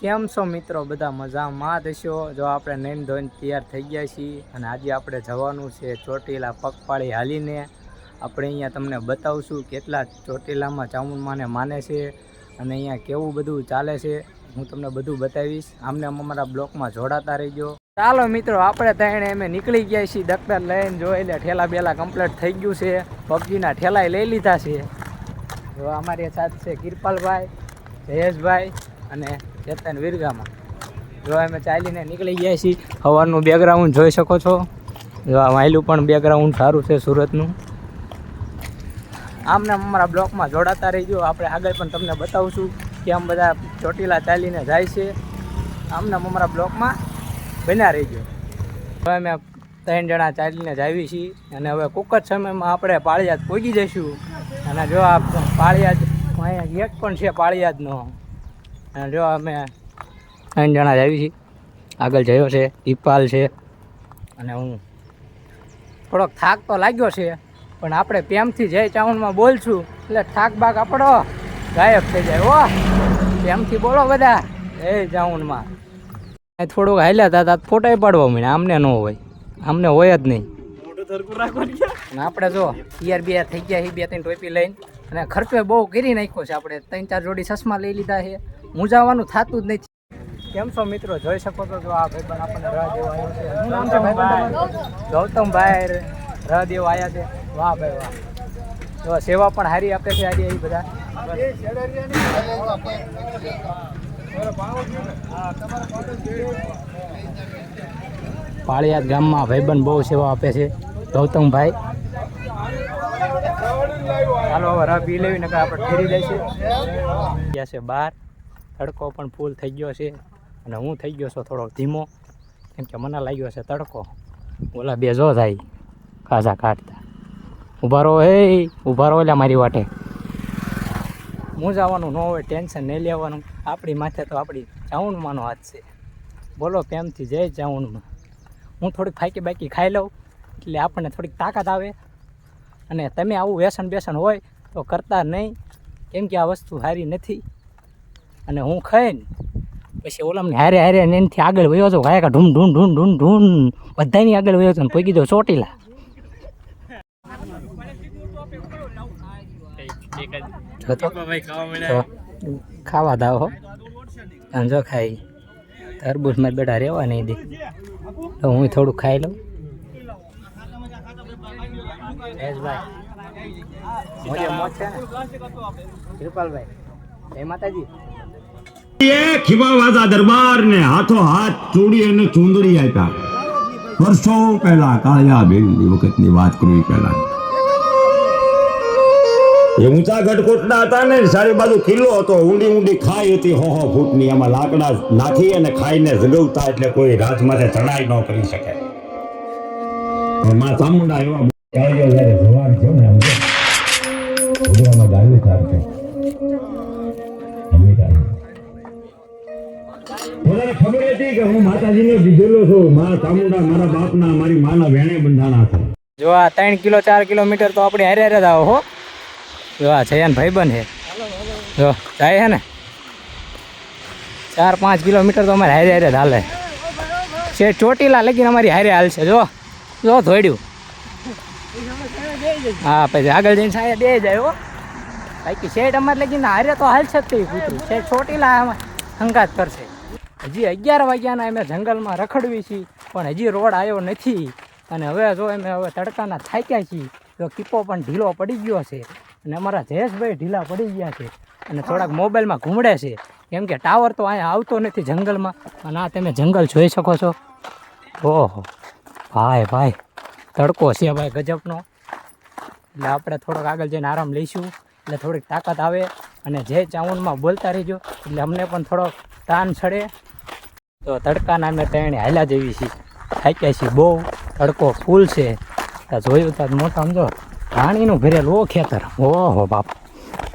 કેમ છો મિત્રો? બધા મજામાં દસ્યો જો આપણે નૈન ધોઈને તૈયાર થઈ ગયા છીએ અને આજે આપણે જવાનું છે ચોટીલા પગપાળી હાલીને. આપણે અહીંયા તમને બતાવશું કેટલા ચોટીલામાં ચામુંડમાને માને છે અને અહીંયા કેવું બધું ચાલે છે. હું તમને બધું બતાવીશ. આમને આમ અમારા બ્લોકમાં જોડાતા રહીજો. ચાલો મિત્રો, આપણે ત્રણે અમે નીકળી ગયા છીએ દફતર લઈને. જો એટલે ઠેલા બેલા કમ્પ્લીટ થઈ ગયું છે. પબજીના ઠેલાય લઈ લીધા છે. જો અમારી સાથે છે કિરપાલભાઈ, જયેશભાઈ અને ચેતન વિરગામાં. જો અમે ચાલીને નીકળી ગયા છીએ સવારનું બેકગ્રાઉન્ડ જોઈ શકો છો. જો આ માયલું પણ બેકગ્રાઉન્ડ સારું છે સુરતનું. આમને આમ અમારા બ્લોકમાં જોડાતા રહીજો. આપણે આગળ પણ તમને બતાવશું કે આમ બધા ચોટીલા ચાલીને જાય છે. આમને અમારા બ્લોકમાં બન્યા રહીજો. હવે અમે ત્રણ જણા ચાલીને જ આવી છીએ અને હવે કુક જ સમયમાં આપણે પાળિયાદ પહોંચી જઈશું. અને જો આ પાળિયાદ, અહીંયા એક પણ છે પાળિયાદનો. અને જો અમે ત્રણ જણા જ આવી છીએ. આગળ જયો છે દીપાલ છે અને હું. થોડોક થાક તો લાગ્યો છે પણ આપણે પ્રેમથી જય ચાઉનમાં બોલશું એટલે થાક બાક આપણો ગાયબ થઈ જાય. ઓ પ્રેમથી બોલો બધા. જય ચાઉનમાં. થોડુંક હાલ્યા હતા તા ફોટા પાડવા મળે આમને ન હોય. આમને હોય જ નહીં. આપણે જો પિયર બે થઈ ગયા બે ત્રણ ટોપી લઈને. અને ખર્ચો બહુ કરી નાખ્યો છે આપણે ત્રણ ચાર જોડી ચશ્મા લઈ લીધા છે. મૂંઝાવાનું થતું જ નથી. કેમ છો મિત્રો? જોઈ શકો છો જો આ ભાઈબંધ આપણને રાહ દેવો આવ્યો છે. શું નામ છે ભાઈબંધ ગૌતમભાઈ રાહ દેવો આવ્યા છે. વાહ ભાઈ વાહ. જો સેવા પણ સારી આપે છે આજે એ બધા. પાળિયાદ ગામમાં ભાઈબંધ બહુ સેવા આપે છે. ગૌતમભાઈ. ચાલો હવે રહ પી લેવી નકર આપણે ફેરી લઈશું. ગયા છે બાર. તડકો પણ ફૂલ થઈ ગયો છે. અને હું થઈ ગયો છું થોડો ધીમો. કેમ કે મને લાગ્યો છે તડકો. ઓલા બે જો થાય. કાઝા કાઢતા. ઊભા રહો, હે, ઊભા રહો એટલે મારી વાટે. હું જવાનું ન હોય, ટેન્શન નહીં લેવાનું. આપણી માથે તો આપણી ચાઉંડમાંનો હાથ છે. બોલો, પ્રેમથી જય ચાઉનમાં હું થોડીક ફાકી બાકી ખાઈ લઉં, એટલે આપણને થોડીક તાકાત આવે. અને તમે આવું વ્યસન બેસન હોય તો કરતા નહીં. કેમ કે આ વસ્તુ સારી નથી. અને હું ખાઈને પછી ઓલામને હારે હારે અને એનાથી આગળ વયો છો ગાયકા ઢૂમ ઢૂમ ઢૂમ ઢૂમ ઢૂમ બધાની આગળ વયો છો ને પોગી દો ચોટીલા. ખાવા દાવ હો. જો ખાઈ. તરબૂચ બેઠા બેટા રહેવા નહીં દે. તો હું થોડુંક ખાઈ લઉં. કૃપાલભાઈ જય માતાજી. એ ખીવાવાદા દરબાર ને હાથો હાથ ચૂડી અને ચૂંદડી આપ્યા. વર્ષો પહેલા કાળિયા બેનની વખતની વાત કરવી પહેલા. એ ઊંચા ગઢકોટના હતા ને સારી બાજુ કિલ્લો હતો, ઊંડી ઊંડી ખાઈ હતી, હો હો, ફૂટની. એમાં લાકડા નાખી અને ખાઈને જગવતા એટલે કોઈ રાત માથે ચડાઈ ન કરી શકે. માં ચામુંડા એવા જવાબ છે ને કે હું માતાજીને દીધેલો છું. મા ચામુંડા, મારા બાપના, મારી માના વેણે બંધાણા છે. જો આ ત્રણ કિલો, ચાર કિલોમીટર તો આપણે હારે હારે જ આવો, હો. જો આ જયાન ભાઈબંધ છે. જો, જાય છે ને. ચાર, પાંચ કિલોમીટર તો અમારે હારે હારે જ હાલે. છે, ચોટીલા લગીને અમારી હારે હાલશે, જો. જો ધોડ્યું હા, પછી આગળ જઈને સાયા બે જાય, હો. બાકી શેઠ અમારે લગીને હારે તો હાલશે જ તે કૂતરું શેઠ ચોટીલા હંગાત કરશે. હજી અગિયાર વાગ્યાના અમે જંગલમાં રખડવી છીએ, પણ હજી રોડ આવ્યો નથી. અને હવે જો અમે હવે તડકાના થાક્યા છીએ, તો કીપો પણ ઢીલો પડી ગયો છે. અને અમારા જયેશભાઈ ઢીલા પડી ગયા છે અને થોડાક મોબાઈલમાં ઘૂમડે છે. કેમ કે ટાવર તો અહીંયા આવતો નથી જંગલમાં, અને આ તમે જંગલ જોઈ શકો છો. ઓહો, ભાઈ ભાઈ, તડકો છે ભાઈ ગજબનો. એટલે આપણે થોડોક આગળ જઈને આરામ લઈશું. એટલે થોડીક તાકાત આવે. અને જે ચાઉનમાં બોલતા રહીજો. એટલે અમને પણ થોડોક તાન ચડે તો તડકાના અમે ત્રણે હાલ્યા જેવી છીએ. થાક્યા છીએ બહુ. તડકો ફૂલ છે. ત્યાં જોયું ત્યાં મોટા સમજો. પાણીનું ભરેલું ઓ ખેતર. ઓહો બાપ.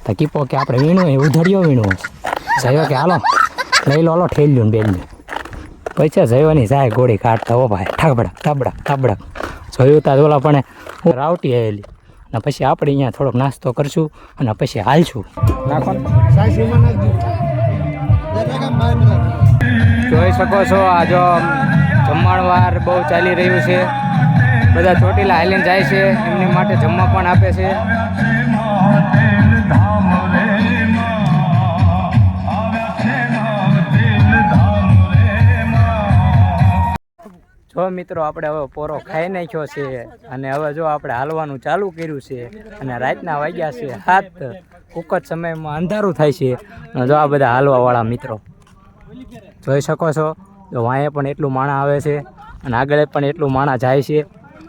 તો કીપો કે આપણે વીણું એ ઉધડ્યો વીણું જયો કે હાલો. લઈ લો હાલો ઠેલ્યું ને બેલ્યું. પછી જયોની જાય ગોળી કાઢતા. ઓ ભાઈ ઠાબડક ઠાબડક ઠાબડક જોયું તા ઓલા પણ રાવટી આવેલી અને પછી આપણે અહીંયા થોડોક નાસ્તો કરશું અને પછી હાલશું. નાખો જોઈ શકો છો, આ જો જમણવાર બહુ ચાલી રહ્યું છે. બધા ચોટીલા હાલીને જાય છે, એમની માટે જમવા પણ આપે છે. જો મિત્રો, આપણે હવે પોરો ખાઈ નાખ્યો છે અને હવે જો આપણે હાલવાનું ચાલુ કર્યું છે અને રાતના વાગ્યા છે હાથ કુક જ સમયમાં અંધારું થાય છે. જો આ બધા હાલવાવાળા મિત્રો. જોઈ શકો છો. તો વાંએ પણ એટલું માણા આવે છે અને આગળ પણ એટલું માણા જાય છે.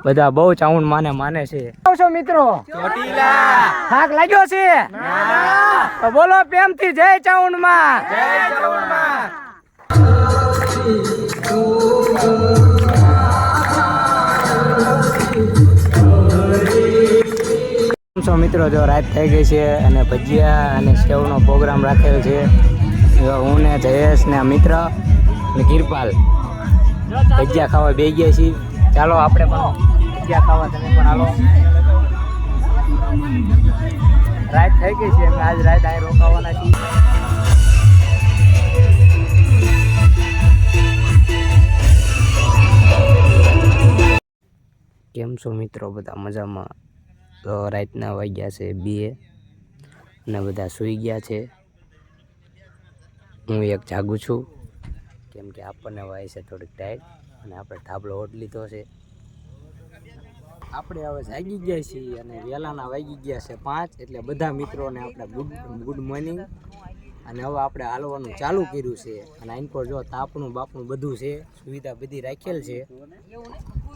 બધા બહુ ચાઉંડ માને માને છે. છો મિત્રો? થાક લાગ્યો છે? તો બોલો પ્રેમથી જય ચાઉનમાં જય ચાઉનમાં મિત્રો? જો રાત થઈ ગઈ છે અને ભજીયા અને સેવનો પ્રોગ્રામ રાખેલ છે. હું ને જયેશ ને મિત્ર ને કિરપાલ ભજીયા ખાવા બે ગયા છીએ. ચાલો આપણે પણ ભજીયા ખાવા તમે પણ હાલો. રાત થઈ ગઈ છે, અમે આજ રાત અહીં રોકાવાના છીએ. કેમ છો મિત્રો? બધા મજામાં? તો રાતના વાગ્યા છે, બે. અને બધા સૂઈ ગયા છે. હું એક જાગું છું. કેમ કે આપણને વાય છે થોડીક ટાઈટ અને આપણે થાબલો ઓટ લીધો છે. આપણે હવે જાગી ગયા છીએ અને વહેલાના વાગી ગયા છે પાંચ, એટલે બધા મિત્રોને આપણે ગુડ ગુડ મોર્નિંગ અને હવે આપણે હાલવાનું ચાલુ કર્યું છે. અને આઈન પર જો તાપનું બાપનું બધું છે, સુવિધા બધી રાખેલ છે.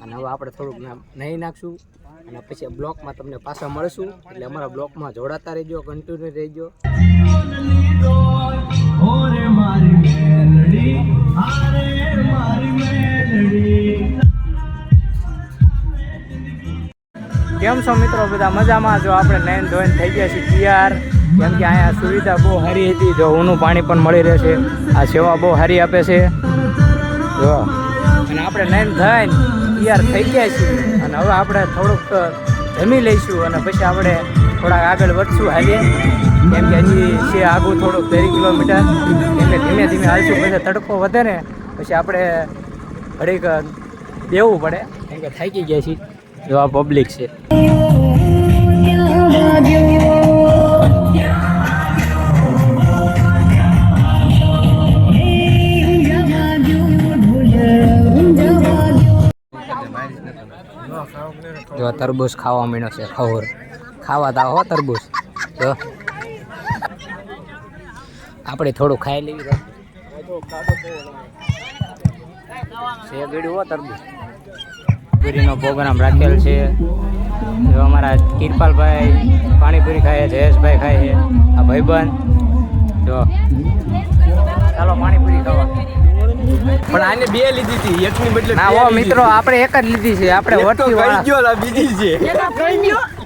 અને હવે આપણે થોડુંક નહીં નાખશું. અને પછી બ્લોકમાં તમને પાછા મળશું. એટલે અમારા બ્લોકમાં જોડાતા રહેજો કન્ટિન્યુ રહેજો. કેમ છો મિત્રો? બધા મજામાં જો આપણે નયન ધોઈને થઈ ગયા છીએ તૈયાર. કેમ કે અહીંયા સુવિધા બહુ સારી હતી. જો ઊનું પાણી પણ મળી રહેશે. આ સેવા બહુ સારી આપે છે. જો. અને આપણે નયન થઈને તૈયાર થઈ ગયા છીએ. અને હવે આપણે થોડુંક જમી લઈશું અને પછી આપણે થોડાક આગળ વધશું હાલીએ. કેમ કે હજી છે આગું થોડુંક તેરી કિલોમીટર, એટલે ધીમે ધીમે હાલશું. પછી તડકો વધે ને, પછી આપણે ઘડીક દેવું પડે. કેમ કે થાકી ગયા છીએ, જો આ પબ્લિક છે. જો તરબૂચ ખાવા મીણો છે ખવર ખાવા તા હો તરબૂચ. જો. આપણે થોડું ખાઈ લેવી તો છે ગળ્યું હો તરબૂચ. પૂરીનો પ્રોગ્રામ રાખેલ છે. જો અમારા કિરપાલભાઈ પાણીપુરી ખાય જયેશભાઈ ખાય છે આ ભાઈબંધ. જો. ચાલો પાણીપુરી ખાવા. પણ આને બે લીધી હતી એકની બદલે ના હો મિત્રો આપણે એક જ લીધી છે આપણે વટી વાળા. ગયો બીજી છે.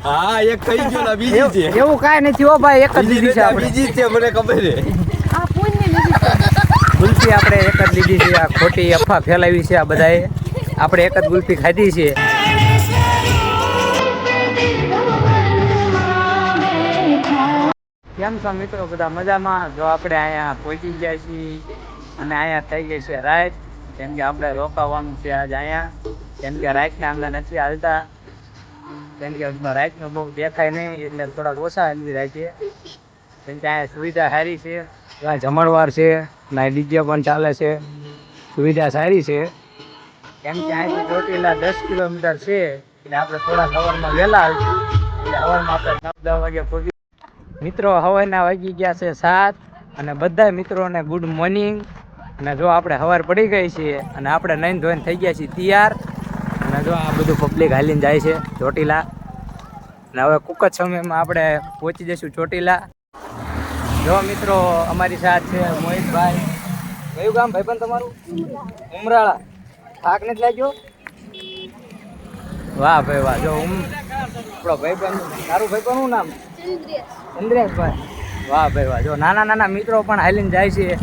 હા એક ખાઈ ગયો બીજી છે. એવું- કાંઈ નથી હો ભાઈ એક જ લીધી છે બીજી છે મને ખબર છે. ગુલ્ફી આપણે એક જ લીધી છે, આ ખોટી અફવા ફેલાવી છે આ બધાએ. આપણે એક જ ગુલ્ફી ખાધી છે. કેમ છો મિત્રો? બધા મજામાં? જો આપણે અહીંયા પહોંચી ગયા છીએ અને અહીંયા થઈ ગઈ છે રાત. કેમ કે આપણે રોકાવાનું છે આજ અહીંયા. કેમ કે રાતના અંદર નથી હાલતા. કેમ કે રાતનું બહુ દેખાય નહીં, એટલે થોડાક ઓછા હાલી રાખીએ. કેમ કે અહીંયા સુવિધા સારી છે. ત્યાં જમણવાર છે નાઈ ડીજે પણ ચાલે છે, સુવિધા સારી છે. કેમ કે અહીંથી ચોટીલા દસ કિલોમીટર છે, એટલે આપણે થોડા સવારમાં વહેલા આવીશું. એટલે સવારમાં આપણે નવ દસ વાગે પહોંચી મિત્રો હવાના વાગી ગયા છે સાત, અને બધા મિત્રોને ગુડ મોર્નિંગ અને જો આપણે સવાર પડી ગઈ છીએ અને આપણે નાઈન ધોઈને થઈ ગયા છીએ તૈયાર. અને જો આ બધું પબ્લિક હાલીને જાય છે ચોટીલા. અને હવે કુક જ સમયમાં આપણે પહોંચી જઈશું ચોટીલા. જો મિત્રો, અમારી સાથ છે મોહિતભાઈ. કયું ગામ ભાઈબંધ તમારું? ઉમરાળા. થાક નથી લાગ્યો? વાહ ભાઈ વાહ. જો ઉમ આપણો ભાઈબંધ, તારું ભાઈબંધનું નામ? ચંદ્રેશભાઈ વાહ ભાઈ વાહ. જો નાના નાના મિત્રો પણ હાલીને જાય છે.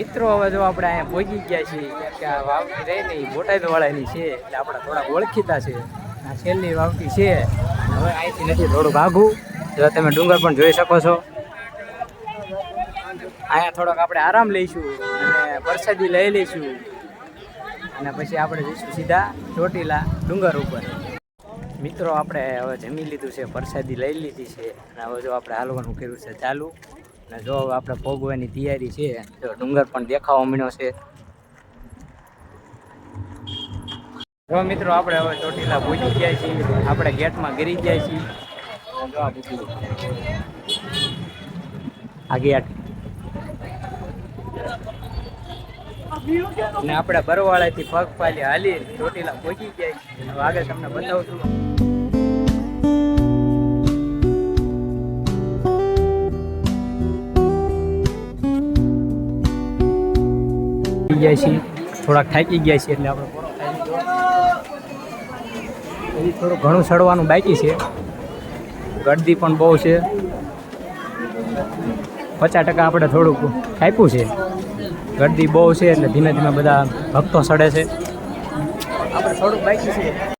મિત્રો હવે જો આપણે અહીંયા પહોંચી ગયા છીએ. કે આ વાવટી રહી નહીં એ બોટાદ વાળાની છે. એટલે આપણે થોડા ઓળખીતા છે. આ છેલ્લી વાવટી છે. હવે અહીંથી નથી થોડું ભાગું જો તમે ડુંગર પણ જોઈ શકો છો. અહીંયા થોડોક આપણે આરામ લઈશું અને પ્રસાદી લઈ લઈશું. અને પછી આપણે જઈશું સીધા ચોટીલા ડુંગર ઉપર. મિત્રો, આપણે હવે જમી લીધું છે પ્રસાદી લઈ લીધી છે. અને હવે જો આપણે હાલવાનું કર્યું છે ચાલુ. અને જો આપણે ભોગવાની તૈયારી છે, જો ડુંગર પણ દેખાવા મળ્યો છે. જો મિત્રો, આપણે હવે ચોટીલા ભૂજી ગયા છીએ. આપણે ગેટમાં ગીરી ગયા છીએ. આ ગેટ. અને આપણે પગ પાલી હાલી ચોટીલા પહોંચી ગયા આગળ તમને બતાવું છું ગયા છીએ. થોડાક થાકી ગયા છીએ એટલે આપણે ઘણું સડવાનું બાકી છે. ગરદી પણ બહુ છે. પચાસ ટકા આપણે થોડુંક આપ્યું છે. ગરદી બહુ છે એટલે ધીમે ધીમે બધા ભક્તો સડે છે. આપણે થોડુંક બાકી છે.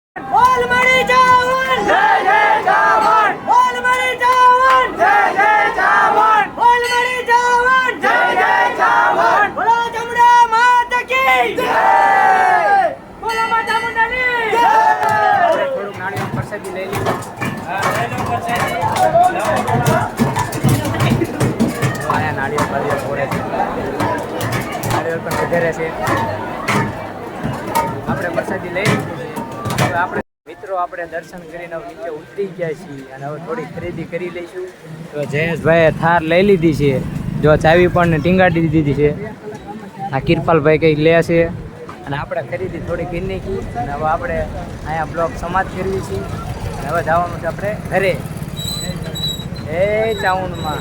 વધારે છે. આપણે પ્રસાદી લઈ લીધી હવે આપણે મિત્રો આપણે દર્શન કરીને નીચે ઉતરી ગયા છીએ અને હવે થોડી ખરીદી કરી લઈશું. તો જયેશભાઈએ થાર લઈ લીધી છે. જો ચાવી પણ ટીંગાડી દીધી છે. આ કિરપાલભાઈ કંઈક લે છે. અને આપણે ખરીદી થોડી કરી નાખી. અને હવે આપણે અહીંયા બ્લોક સમાપ્ત કરવી છીએ. અને હવે જવાનું છે આપણે ઘરે. એ ચાઉનમાં